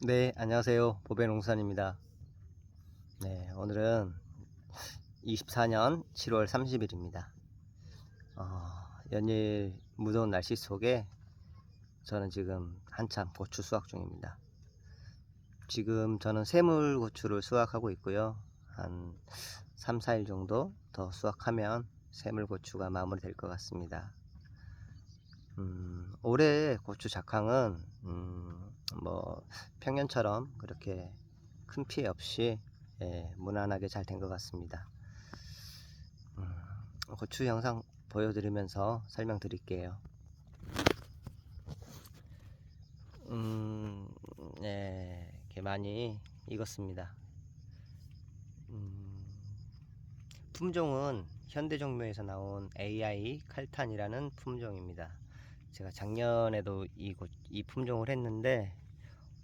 네, 안녕하세요. 보배농산입니다. 네, 오늘은 24년 7월 30일입니다. 어, 연일 무더운 날씨 속에 저는 지금 한참 고추 수확 중입니다. 지금 저는 새물 고추를 수확하고 있고요. 한 3, 4일 정도 더 수확하면 새물 고추가 마무리될 것 같습니다. 음, 올해 고추 작황은 음, 뭐 평년처럼 그렇게 큰 피해 없이 예, 무난하게 잘 된 것 같습니다. 음, 고추 영상 보여드리면서 설명드릴게요. 음, 네, 이렇게 많이 익었습니다. 음, 품종은 현대종묘에서 나온 AI 칼탄이라는 품종입니다. 제가 작년에도 이, 고- 이 품종을 했는데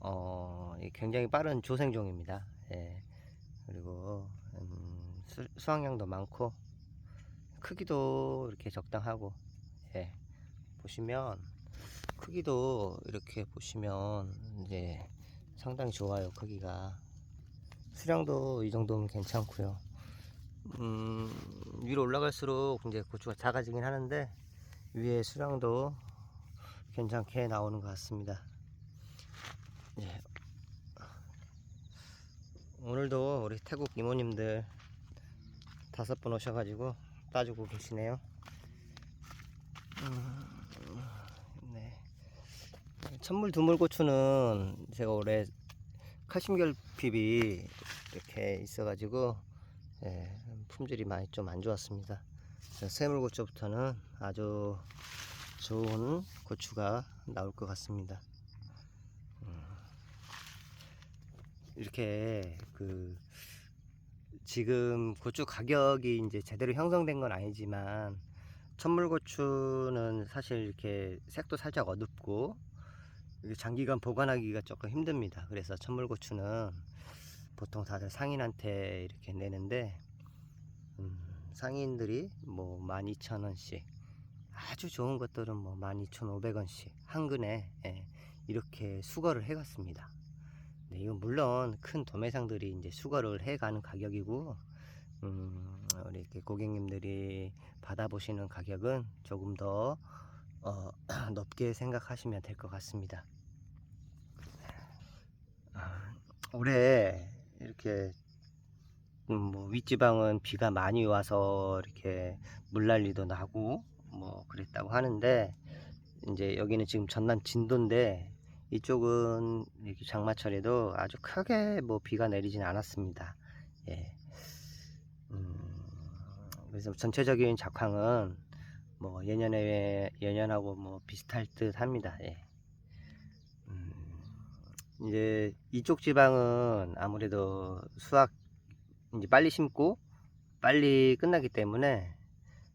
어, 이 굉장히 빠른 조생종입니다. 예. 그리고 음, 수, 수확량도 많고 크기도 이렇게 적당하고 예. 보시면 크기도 이렇게 보시면 이제 상당히 좋아요 크기가 수량도 이 정도면 괜찮고요 음, 위로 올라갈수록 이제 고추가 작아지긴 하는데 위에 수량도 괜찮게 나오는 것 같습니다. 예. 오늘도 우리 태국 이모님들 다섯 분 오셔가지고 따주고 계시네요. 음, 네. 천물 두물고추는 제가 올해 칼슘 결핍이 이렇게 있어가지고 예, 품질이 많이 좀 안 좋았습니다. 새물고추부터는 아주 좋은 고추가 나올 것 같습니다. 음, 이렇게 그 지금 고추 가격이 이제 제대로 형성된 건 아니지만 천물고추는 사실 이렇게 색도 살짝 어둡고 장기간 보관하기가 조금 힘듭니다. 그래서 천물고추는 보통 다들 상인한테 이렇게 내는데 음, 상인들이 뭐 12,000원씩 아주 좋은 것들은 뭐 12,500원씩 한 근에 예, 이렇게 수거를 해갔습니다. 네, 이건 물론 큰 도매상들이 이제 수거를 해가는 가격이고, 음, 우리 이렇게 고객님들이 받아보시는 가격은 조금 더 어, 높게 생각하시면 될 것 같습니다. 아, 올해 이렇게 음, 뭐 윗지방은 비가 많이 와서 이렇게 물난리도 나고 뭐 그랬다고 하는데 이제 여기는 지금 전남 진도인데 이쪽은 이렇게 장마철에도 아주 크게 뭐 비가 내리진 않았습니다. 예. 음, 그래서 전체적인 작황은 뭐 예년에 예년하고 뭐 비슷할 듯 합니다. 예. 음, 이제 이쪽 지방은 아무래도 수확 이제 빨리 심고 빨리 끝나기 때문에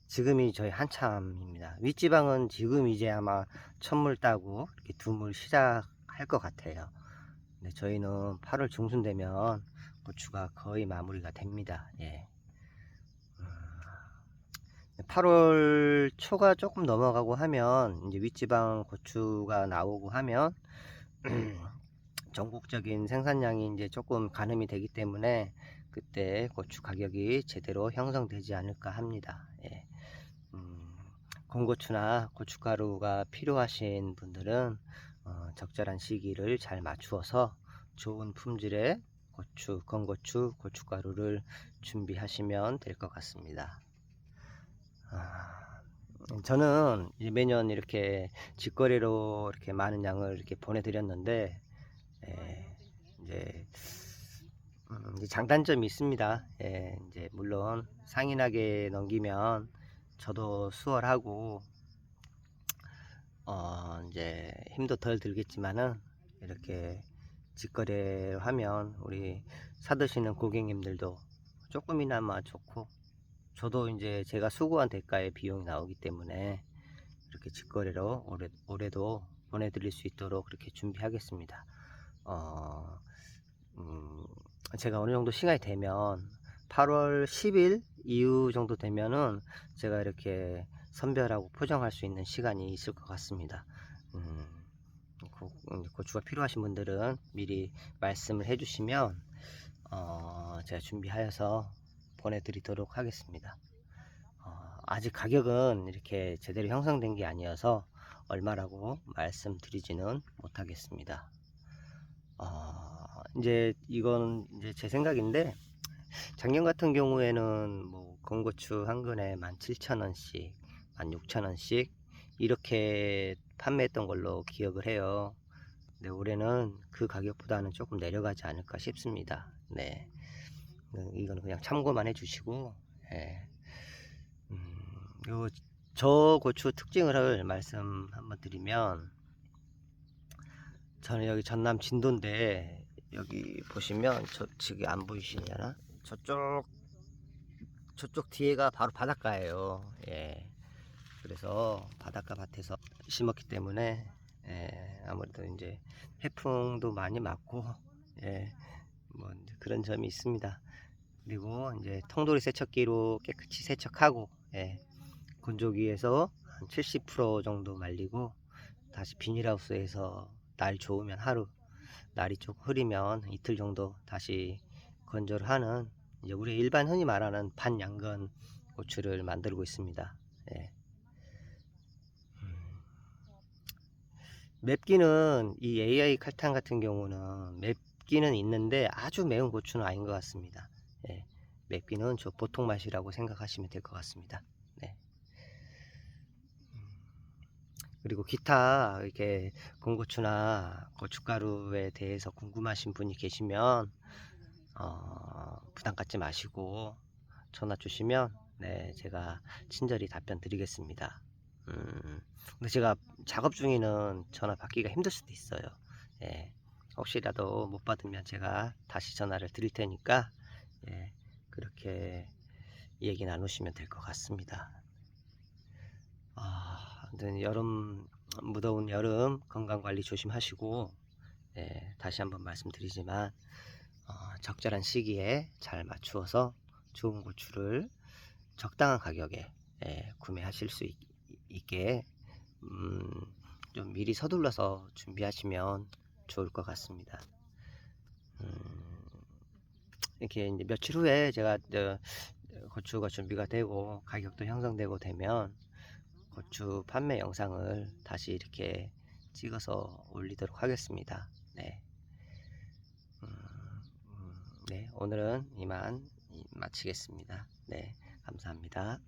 지금이 저희 한참입니다. 윗지방은 지금 이제 아마 첫물 따고 이렇게 두물 시작할 것 같아요. 근데 저희는 8월 중순 되면 고추가 거의 마무리가 됩니다. 예. 음, 8월 초가 조금 넘어가고 하면 이제 윗지방 고추가 나오고 하면 전국적인 생산량이 이제 조금 가늠이 되기 때문에 그때 고추 가격이 제대로 형성되지 않을까 합니다. 예. 음, 건고추나 고춧가루가 필요하신 분들은 어, 적절한 시기를 잘 맞추어서 좋은 품질의 고추, 건고추, 고춧가루를 준비하시면 될 것 같습니다. 아, 저는 이제 매년 이렇게 직거래로 이렇게 많은 양을 이렇게 보내드렸는데 예, 이제 음, 장단점이 있습니다. 예, 이제 물론 상인하게 넘기면 저도 수월하고 어 이제 힘도 덜 들겠지만은 이렇게 직거래를 하면 우리 사드시는 고객님들도 조금이나마 좋고 저도 이제 제가 수고한 대가의 비용이 나오기 때문에 이렇게 직거래로 올해, 올해도 보내드릴 수 있도록 그렇게 준비하겠습니다. 어, 음, 제가 어느 정도 시간이 되면 8월 10일 이후 정도 되면은 제가 이렇게 선별하고 포장할 수 있는 시간이 있을 것 같습니다. 음, 고, 음, 고추가 필요하신 분들은 미리 말씀을 해주시면 어, 제가 준비하여서 보내드리도록 하겠습니다. 어, 아직 가격은 이렇게 제대로 형성된 게 아니어서 얼마라고 말씀드리지는 못하겠습니다. 어, 이제 이건 이제 제 생각인데 작년 같은 경우에는 뭐 건고추 한 근에 17,000원씩, 16,000원씩 이렇게 판매했던 걸로 기억을 해요. 근데 올해는 그 가격보다는 조금 내려가지 않을까 싶습니다. 네. 음, 이거는 그냥 참고만 해주시고, 예. 음, 요, 저 고추 특징을 말씀 한번 드리면, 저는 여기 전남 진도인데, 여기 보시면, 저, 지금 안 보이시려나? 저쪽, 저쪽 뒤에가 바로 바닷가예요. 예. 그래서 바닷가 밭에서 심었기 때문에, 예, 아무래도 이제 해풍도 많이 맞고, 예, 뭐 그런 점이 있습니다. 그리고 이제 통돌이 세척기로 깨끗이 세척하고, 예, 건조기에서 한 70% 정도 말리고, 다시 비닐하우스에서 날 좋으면 하루, 날이 좀 흐리면 이틀 정도 다시 건조를 하는 이제 우리 일반 흔히 말하는 반양건 고추를 만들고 있습니다. 예. 음. 맵기는 이 AI 칼탕 같은 경우는 맵기는 있는데 아주 매운 고추는 아닌 것 같습니다. 예. 맵기는 저 보통 맛이라고 생각하시면 될 것 같습니다. 네. 음. 그리고 기타 이렇게 건고추나 고춧가루에 대해서 궁금하신 분이 계시면 어, 부담 갖지 마시고 전화 주시면 네 제가 친절히 답변 드리겠습니다. 음, 근데 제가 작업 중에는 전화 받기가 힘들 수도 있어요. 예, 혹시라도 못 받으면 제가 다시 전화를 드릴 테니까 예, 그렇게 얘기 나누시면 될 것 같습니다. 아, 여름 무더운 여름 건강 관리 조심하시고 예, 다시 한번 말씀드리지만 어, 적절한 시기에 잘 맞추어서 좋은 고추를 적당한 가격에 예, 구매하실 수 있, 게 음, 좀 미리 서둘러서 준비하시면 좋을 것 같습니다. 음, 이렇게 이제 며칠 후에 제가 저, 고추가 준비가 되고 가격도 형성되고 되면 고추 판매 영상을 다시 이렇게 찍어서 올리도록 하겠습니다. 네. 네, 오늘은 이만 마치겠습니다. 네, 감사합니다.